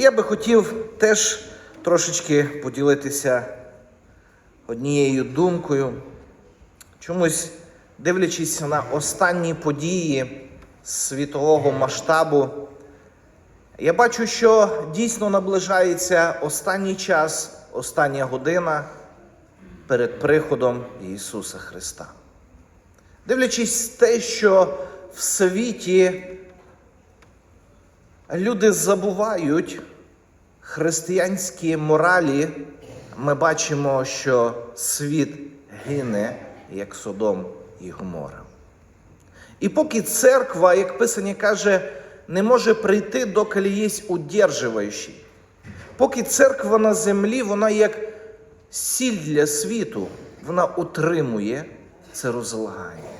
Я би хотів теж трошечки поділитися однією думкою. Чомусь дивлячись на останні події світового масштабу, я бачу, що дійсно наближається останній час, остання година перед приходом Ісуса Христа. Дивлячись те, що в світі люди забувають християнські моралі, ми бачимо, що світ гине, як Содом і Гомора. І поки церква, як Писання каже, не може прийти, доки є удержуючий. Поки церква на землі, вона як сіль для світу, вона утримує це розлагання.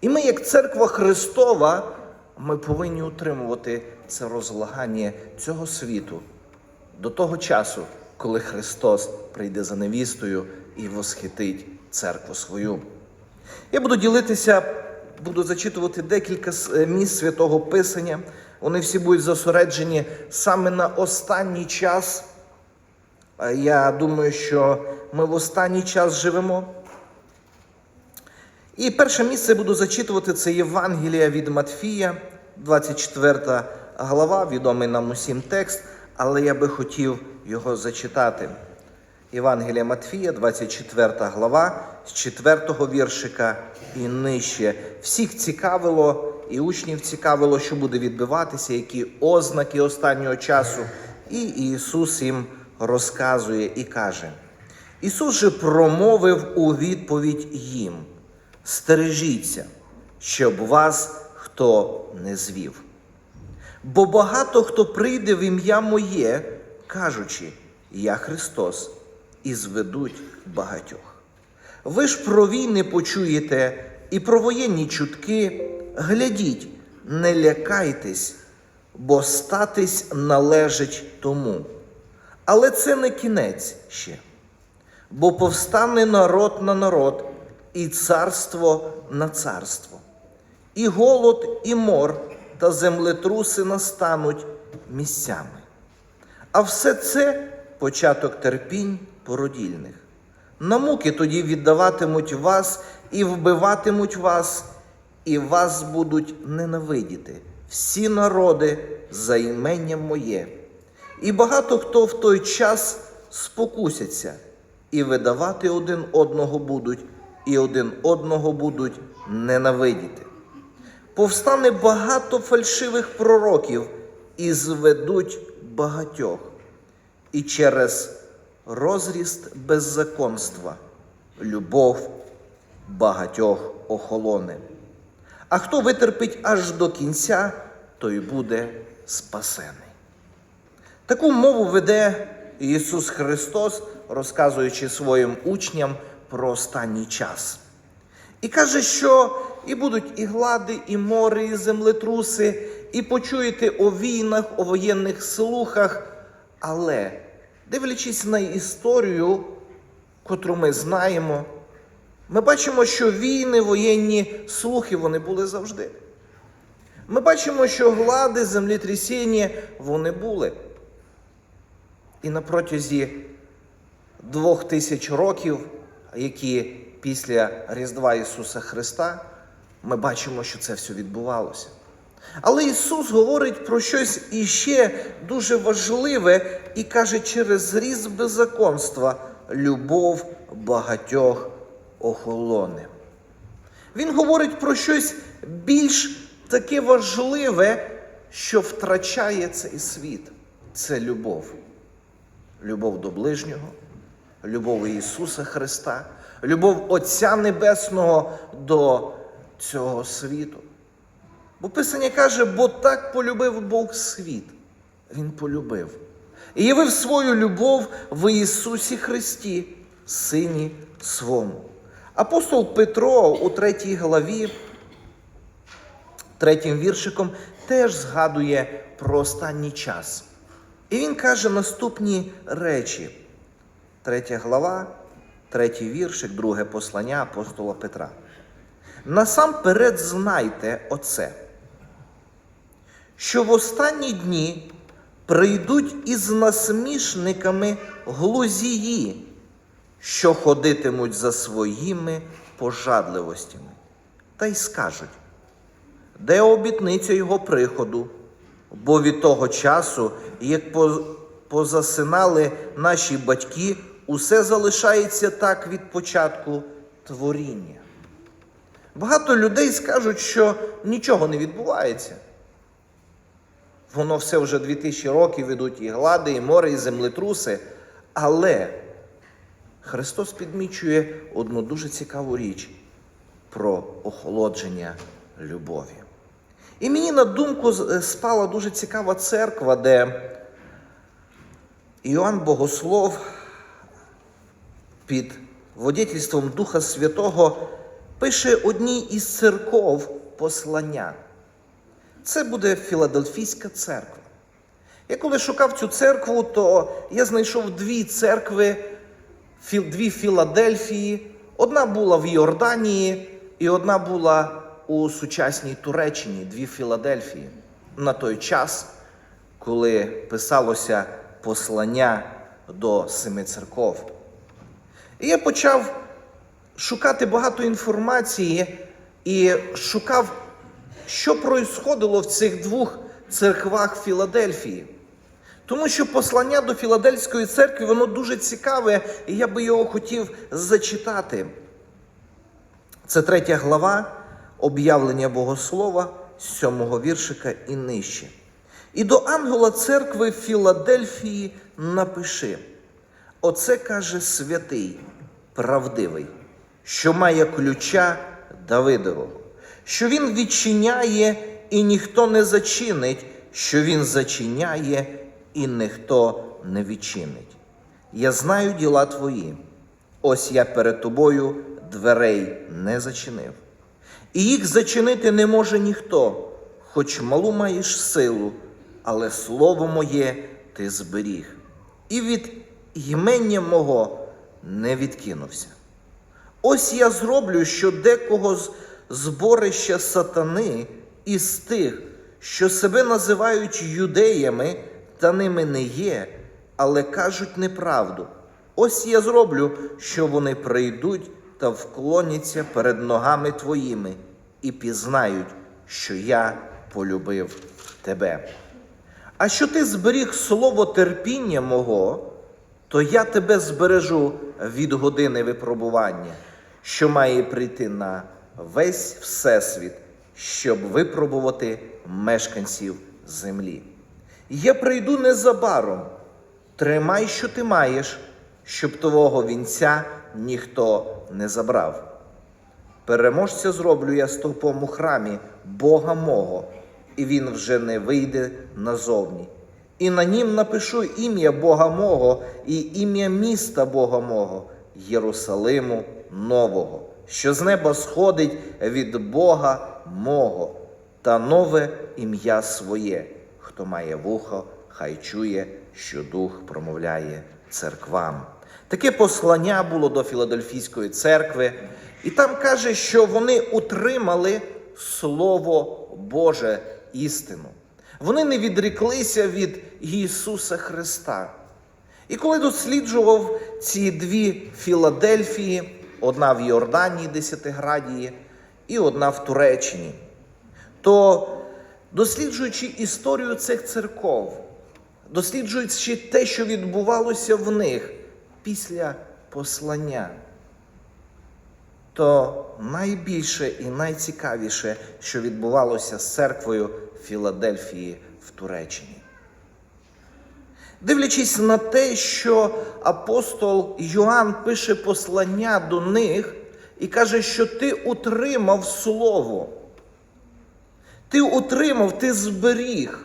І ми, як церква Христова, ми повинні утримувати це розлагання цього світу до того часу, коли Христос прийде за невістою і восхитить церкву свою. Я буду ділитися, буду зачитувати декілька е, місць святого Писання. Вони всі будуть зосереджені саме на останній час. Е, Я думаю, що ми в останній час живемо. І перше місце буду зачитувати це Євангелія від Матфія, 24 глава, відомий нам усім текст, але я би хотів його зачитати. Євангелія Матфія, 24 глава, з 4 віршика і нижче. Всіх цікавило, і учнів цікавило, що буде відбиватися, які ознаки останнього часу. І Ісус їм розказує і каже: Ісус же промовив у відповідь їм: Стережіться, щоб вас хто не звів. Бо багато хто прийде в ім'я моє, кажучи, я Христос, і зведуть багатьох. Ви ж про війни почуєте і про воєнні чутки. Глядіть, не лякайтесь, бо статись належить тому. Але це не кінець ще. Бо повстане народ на народ, і царство на царство. І голод, і мор та землетруси настануть місцями. А все це початок терпінь породільних. На муки тоді віддаватимуть вас і вбиватимуть вас, і вас будуть ненавидіти всі народи за іменням моє. І багато хто в той час спокусяться, і видавати один одного будуть, і один одного будуть ненавидіти. Повстане багато фальшивих пророків і зведуть багатьох, і через розріст беззаконства любов багатьох охолоне. А хто витерпить аж до кінця, той буде спасений. Таку мову веде Ісус Христос, розказуючи своїм учням про останній час. І каже, що і будуть і глади, і мори, і землетруси, і почуєте о війнах, о воєнних слухах. Але, дивлячись на історію, котру ми знаємо, ми бачимо, що війни, воєнні слухи вони були завжди. Ми бачимо, що глади, землетрясіння вони були. І на протязі двох тисяч років, які після Різдва Ісуса Христа, ми бачимо, що це все відбувалося. Але Ісус говорить про щось іще дуже важливе і каже, через зріз беззаконства любов багатьох охолоне. Він говорить про щось більш таке важливе, що втрачає цей світ. Це любов. Любов до ближнього, любов Ісуса Христа, любов Отця Небесного до цього світу. Бо Писання каже, бо так полюбив Бог світ. Він полюбив. І явив свою любов в Ісусі Христі, Сині свому. Апостол Петро у третій главі, третім віршиком, теж згадує про останній час. І він каже наступні речі. Третя глава, третій віршик, друге послання апостола Петра. Насамперед знайте оце, що в останні дні прийдуть із насмішниками глузії, що ходитимуть за своїми пожадливостями, та й скажуть, де обітниця його приходу, бо від того часу, як позасинали наші батьки, усе залишається так від початку творіння. Багато людей скажуть, що нічого не відбувається. Воно все вже 2000 років ідуть і глади, і море, і землетруси. Але Христос підмічує одну дуже цікаву річ про охолодження любові. І мені на думку е, спала дуже цікава церква, де Іоанн Богослов під водительством Духа Святого пише одній із церков послання. Це буде Філадельфійська церква. Я коли шукав цю церкву, то я знайшов дві церкви, дві Філадельфії. Одна була в Йорданії, і одна була у сучасній Туреччині, дві Філадельфії. На той час, коли писалося послання до семи церков. І я почав шукати багато інформації і шукав, що происходило в цих двох церквах Філадельфії. Тому що послання до Філадельської церкви, воно дуже цікаве, і я би його хотів зачитати. Це третя глава об'явлення Богослова з сьомого віршика і нижче. І до ангела церкви Філадельфії напиши: Оце каже святий, правдивий, що має ключа Давидового, що він відчиняє і ніхто не зачинить, що він зачиняє і ніхто не відчинить. Я знаю діла твої. Ось я перед тобою дверей не зачинив. І їх зачинити не може ніхто, хоч малу маєш силу, але слово моє ти зберіг. І від ймення мого не відкинувся. Ось я зроблю, що декого з зборища сатани із тих, що себе називають юдеями, та ними не є, але кажуть неправду. Ось я зроблю, що вони прийдуть та вклоняться перед ногами твоїми і пізнають, що я полюбив тебе. А що ти зберіг слово терпіння мого, то я тебе збережу від години випробування, що має прийти на весь всесвіт, щоб випробувати мешканців землі. Я прийду незабаром, тримай, що ти маєш, щоб твого вінця ніхто не забрав. Переможця зроблю я стовпом у храмі Бога мого, і він вже не вийде назовні. І на нім напишу ім'я Бога мого і ім'я міста Бога мого, Єрусалиму Нового, що з неба сходить від Бога мого, та нове ім'я своє. Хто має вухо, хай чує, що Дух промовляє церквам. Таке послання було до Філадельфійської церкви, і там каже, що вони утримали Слово Боже істину. Вони не відріклися від Ісуса Христа. І коли досліджував ці дві Філадельфії, одна в Йорданії, Десятиградії, і одна в Туреччині, то досліджуючи історію цих церков, досліджуючи те, що відбувалося в них після послання, то найбільше і найцікавіше, що відбувалося з церквою Філадельфії в Туреччині. Дивлячись на те, що апостол Йоанн пише послання до них і каже, що ти утримав слово, ти утримав, ти зберіг.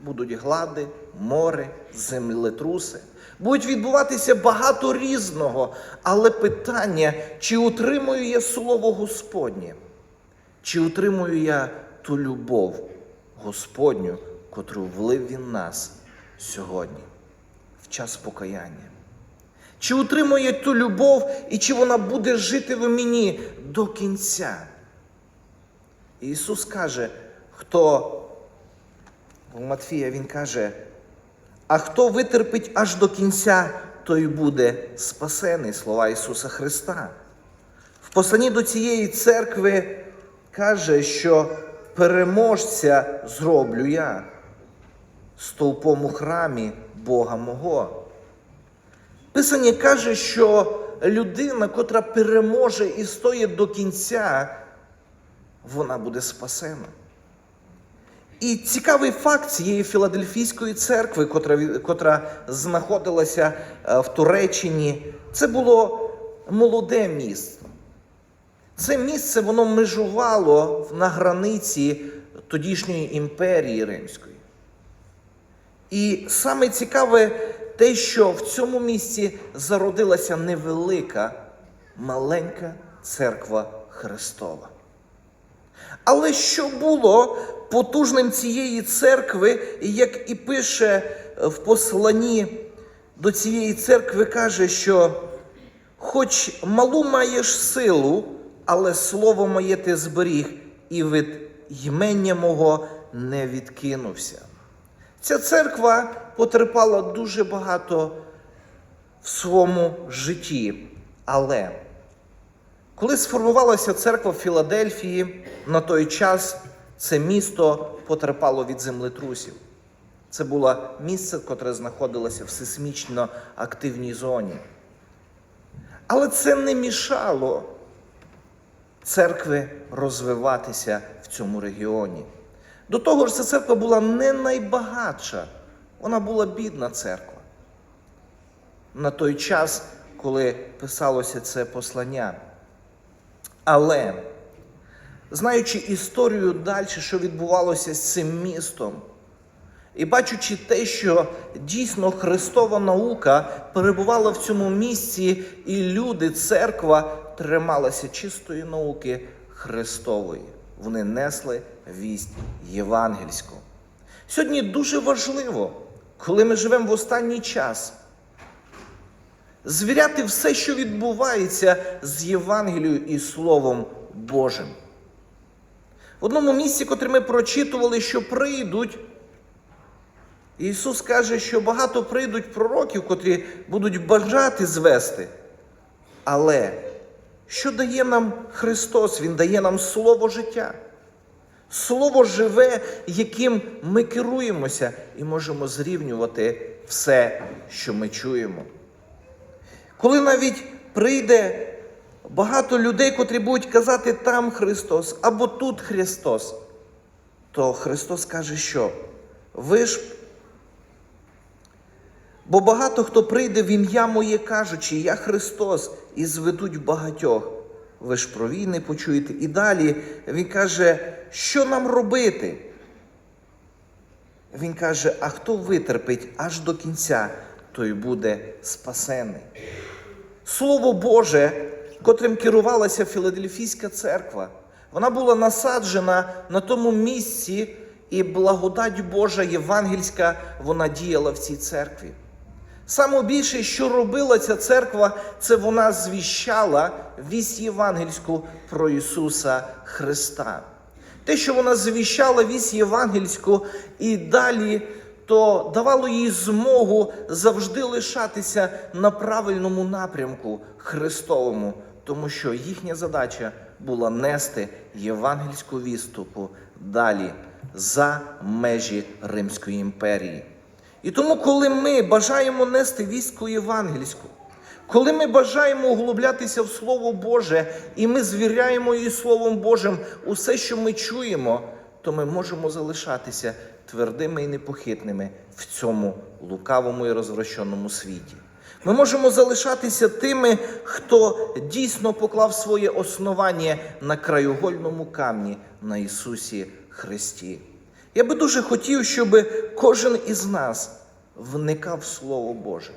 Будуть глади, море, землетруси. Будуть відбуватися багато різного. Але питання, чи утримую я слово Господнє, чи утримую я ту любов Господню, котру влив Він нас сьогодні, в час покаяння? Чи утримую я ту любов і чи вона буде жити в мені до кінця? Ісус каже, хто У Матфія він каже: а хто витерпить аж до кінця, той буде спасений, слова Ісуса Христа. В посланні до цієї церкви каже, що переможця зроблю я стовпом у храмі Бога мого. Писання каже, що людина, котра переможе і стоїть до кінця, вона буде спасена. І цікавий факт цієї Філадельфійської церкви, котра, котра знаходилася е, в Туреччині, це було молоде місто. Це місце воно межувало на границі тодішньої імперії Римської. І саме цікаве те, що в цьому місці зародилася невелика, маленька церква Христова. Але що було потужним цієї церкви, як і пише в посланні до цієї церкви, каже, що хоч малу маєш силу, але слово моє ти зберіг, і від ймення мого не відкинувся. Ця церква потерпала дуже багато в своєму житті, але коли сформувалася церква в Філадельфії, на той час це місто потерпало від землетрусів. Це було місце, котре знаходилося в сейсмічно активній зоні. Але це не мішало церкви розвиватися в цьому регіоні. До того ж, ця церква була не найбагатша, вона була бідна церква. На той час, коли писалося це послання. Але, знаючи історію далі, що відбувалося з цим містом, і бачучи те, що дійсно Христова наука перебувала в цьому місці, і люди, церква трималася чистої науки Христової. Вони несли вість євангельську. Сьогодні дуже важливо, коли ми живемо в останній час, звіряти все, що відбувається з Євангелією і Словом Божим. В одному місці, котре ми прочитували, що прийдуть, Ісус каже, що багато прийдуть пророків, котрі будуть бажати звести. Але що дає нам Христос? Він дає нам Слово життя. Слово живе, яким ми керуємося і можемо зрівнювати все, що ми чуємо. Коли навіть прийде багато людей, котрі будуть казати там Христос або тут Христос, то Христос каже, що ви ж. Бо багато хто прийде в ім'я моє, кажучи, я Христос, і зведуть багатьох. Ви ж про війни почуєте. І далі Він каже, що нам робити? Він каже: а хто витерпить аж до кінця, той буде спасений. Слово Боже, котрим керувалася Філадельфійська церква, вона була насаджена на тому місці, і благодать Божа євангельська вона діяла в цій церкві. Саме більше, що робила ця церква, це вона звіщала вість євангельську про Ісуса Христа. Те, що вона звіщала вість євангельську і далі, то давало їй змогу завжди лишатися на правильному напрямку Христовому, тому що їхня задача була нести євангельську відступу далі за межі Римської імперії. І тому, коли ми бажаємо нести вістку євангельську, коли ми бажаємо углублятися в Слово Боже, і ми звіряємо її Словом Божим усе, що ми чуємо, то ми можемо залишатися твердими і непохитними в цьому лукавому і розвращеному світі. Ми можемо залишатися тими, хто дійсно поклав своє основання на краєугольному камні на Ісусі Христі. Я би дуже хотів, щоб кожен із нас вникав в Слово Боже,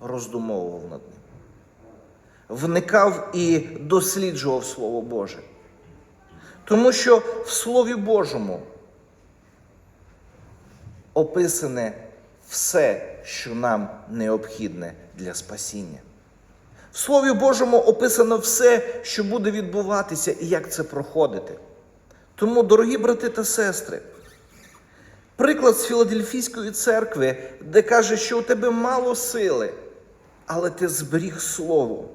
роздумовував над ним, вникав і досліджував Слово Боже. Тому що в Слові Божому описане все, що нам необхідне для спасіння. В Слові Божому описано все, що буде відбуватися і як це проходити. Тому, дорогі брати та сестри, Приклад з Філадельфійської церкви, де каже, що у тебе мало сили, але ти зберіг слово.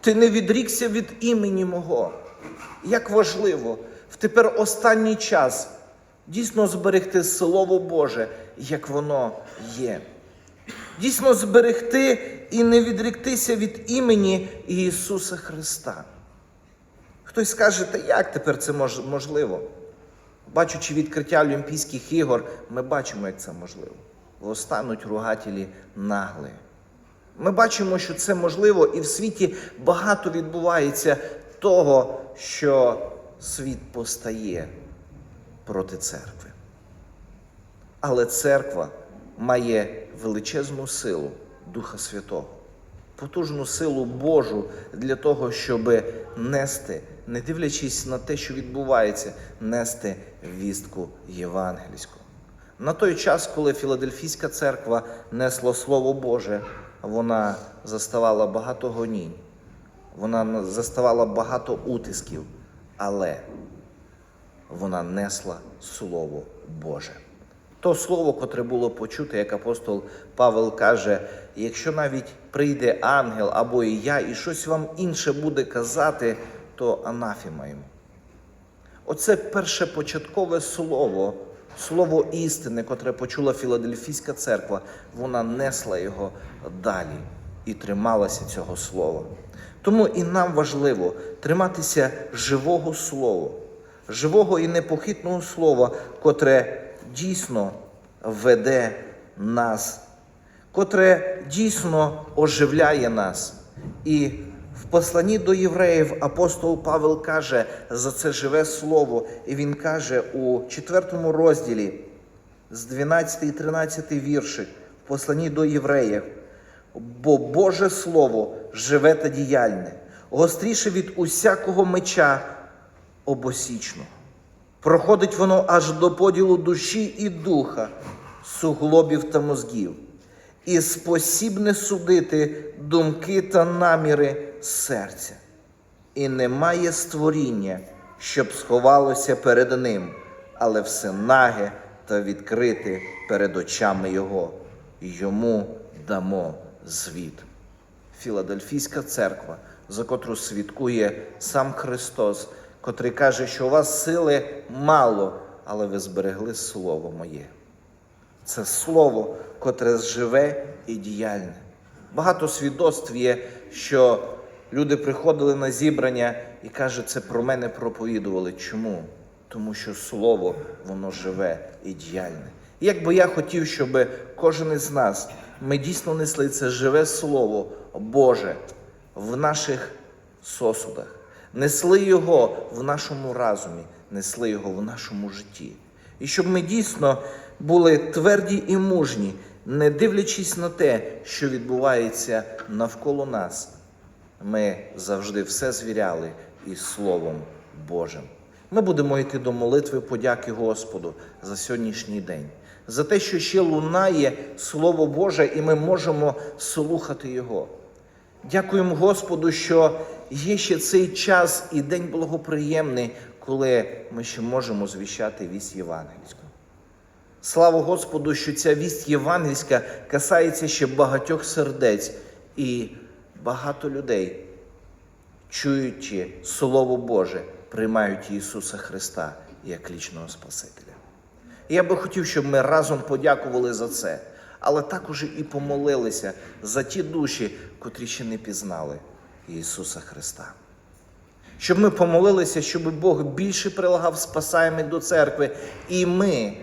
Ти не відрікся від імені мого. Як важливо в тепер останній час дійсно зберегти Слово Боже, як воно є. Дійсно зберегти і не відріктися від імені Ісуса Христа. Хтось скаже, та як тепер це можливо? Бачучи відкриття Олімпійських ігор, ми бачимо, як це можливо. Востануть ругателі нагли. Ми бачимо, що це можливо, і в світі багато відбувається того, що світ постає проти церкви. Але церква має величезну силу Духа Святого, потужну силу Божу для того, щоб нести, не дивлячись на те, що відбувається, нести вістку євангельську. На той час, коли Філадельфійська церква несла Слово Боже, вона заставала багато гонінь, вона заставала багато утисків, але вона несла Слово Боже. То слово, котре було почуте, як апостол Павел каже: якщо навіть прийде ангел або і я, і щось вам інше буде казати, то анафіма йому. Оце першопочаткове слово, слово істини, котре почула Філадельфійська церква, вона несла його далі і трималася цього слова. Тому і нам важливо триматися живого слова, живого і непохитного слова, котре дійсно веде нас, котре дійсно оживляє нас. І в посланні до євреїв апостол Павел каже за це живе слово, і він каже у четвертому розділі з 12 і 13 вірші в посланні до євреїв. Бо Боже Слово живе та діяльне, гостріше від усякого меча обосічного. Проходить воно аж до поділу душі і духа, суглобів та мозгів, і спосібне судити думки та наміри серця. І немає створіння, щоб сховалося перед ним, але все наге та відкрите перед очами Його. Йому дамо звіт. Філадельфійська церква, за котру свідкує сам Христос, котрий каже, що у вас сили мало, але ви зберегли Слово моє. Це слово, котре живе і діяльне. Багато свідоцтв є, що люди приходили на зібрання і кажуть, це про мене проповідували. Чому? Тому що слово, воно живе і діяльне. І Як би я хотів, щоб кожен із нас ми дійсно несли це живе слово Боже в наших сосудах, несли його в нашому разумі, несли його в нашому житті. І щоб ми дійсно були тверді і мужні, не дивлячись на те, що відбувається навколо нас, ми завжди все звіряли із Словом Божим. Ми будемо йти до молитви подяки Господу за сьогоднішній день, за те, що ще лунає Слово Боже, і ми можемо слухати Його. Дякуємо Господу, що є ще цей час і день благоприємний, коли ми ще можемо звіщати вість євангельську. Слава Господу, що ця вість євангельська касається ще багатьох сердець, і багато людей, чуючи Слово Боже, приймають Ісуса Христа як лічного Спасителя. Я би хотів, щоб ми разом подякували за це, але також і помолилися за ті душі, котрі ще не пізнали Ісуса Христа. Щоб ми помолилися, щоб Бог більше прилагав спасаємих до церкви, і ми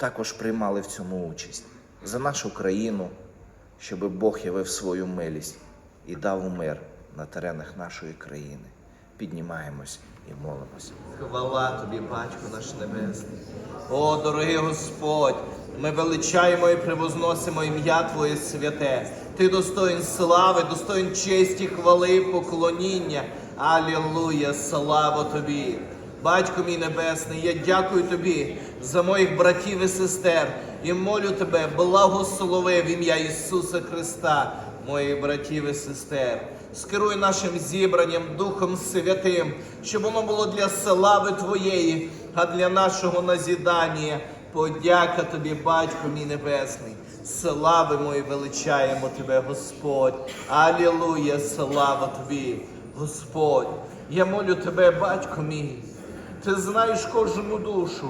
також приймали в цьому участь за нашу країну, щоб Бог явив свою милість і дав мир на теренах нашої країни. Піднімаємось і молимось. Хвала тобі, Батько наш Небесний. О, дорогий Господь, ми величаємо і превозносимо ім'я Твоє святе. Ти достоїн слави, достоїн честі, хвали, поклоніння. Алілуя, слава тобі. Батько мій Небесний, я дякую тобі за моїх братів і сестер і молю тебе, благослови в ім'я Ісуса Христа, моїх братів і сестер. Скеруй нашим зібранням Духом Святим, щоб воно було для слави Твоєї, а для нашого назідання Подяка тобі, Батько мій Небесний. Славимо і величаємо тебе, Господь. Алілуя, слава тобі, Господь. Я молю тебе, батько мій. Ти знаєш кожну душу.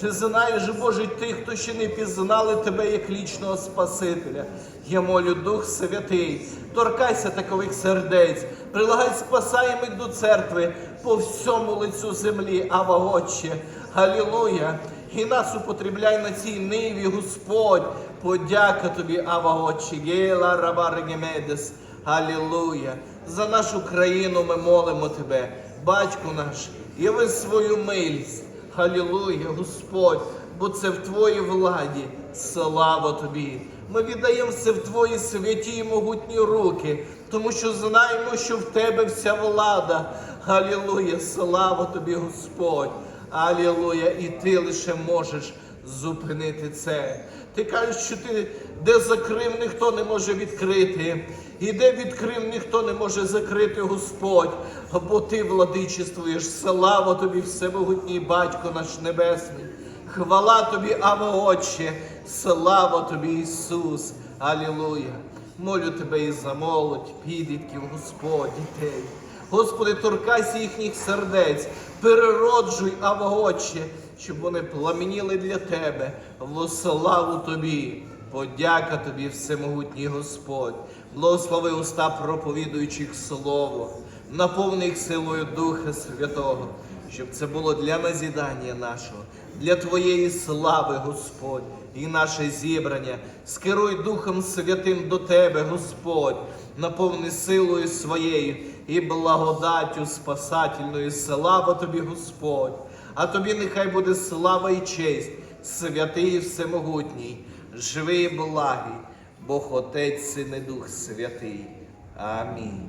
Ти знаєш, Боже, тих, хто ще не пізнали тебе як лічного Спасителя. Я молю, Дух Святий, торкайся такових сердець, прилагай спасаємих до церкви по всьому лицю землі, Ава Отче. Алілуя! І нас употребляй на цій ниві, Господь. Подяка тобі, Ава Отче, Гела Раба Регемедес. Алілуя! За нашу країну ми молимо тебе, батько наш, яви свою милість. Алілуя, Господь, бо це в Твоїй владі. Слава Тобі. Ми віддаємо все в Твої святі і могутні руки, тому що знаємо, що в Тебе вся влада. Алілуя, слава Тобі, Господь. Алілуя, і ти лише можеш зупинити це. Ти кажеш, що ти де закрив, ніхто не може відкрити. І де відкрив, ніхто не може закрити, Господь, бо ти владичествуєш. Слава тобі, всемогутній Батько наш Небесний. Хвала тобі, Ава Отче, слава тобі, Ісус. Алілуя. Молю тебе і за молодь, підлітків, Господь, дітей. Господи, торкайся їхніх сердець, перероджуй, Ава щоб вони пламеніли для Тебе, во славу Тобі. Подяка тобі, всемогутній Господь, благослови уста проповідуючих Слово, наповни їх силою Духа Святого, щоб це було для назідання нашого, для Твоєї слави, Господь, і наше зібрання. Скеруй Духом Святим до Тебе, Господь, наповни силою своєю і благодаттю спасательною. Слава Тобі, Господь, а Тобі нехай буде слава і честь, святий і всемогутній живий і благий, Бог Отець Син і Дух Святий. Амінь.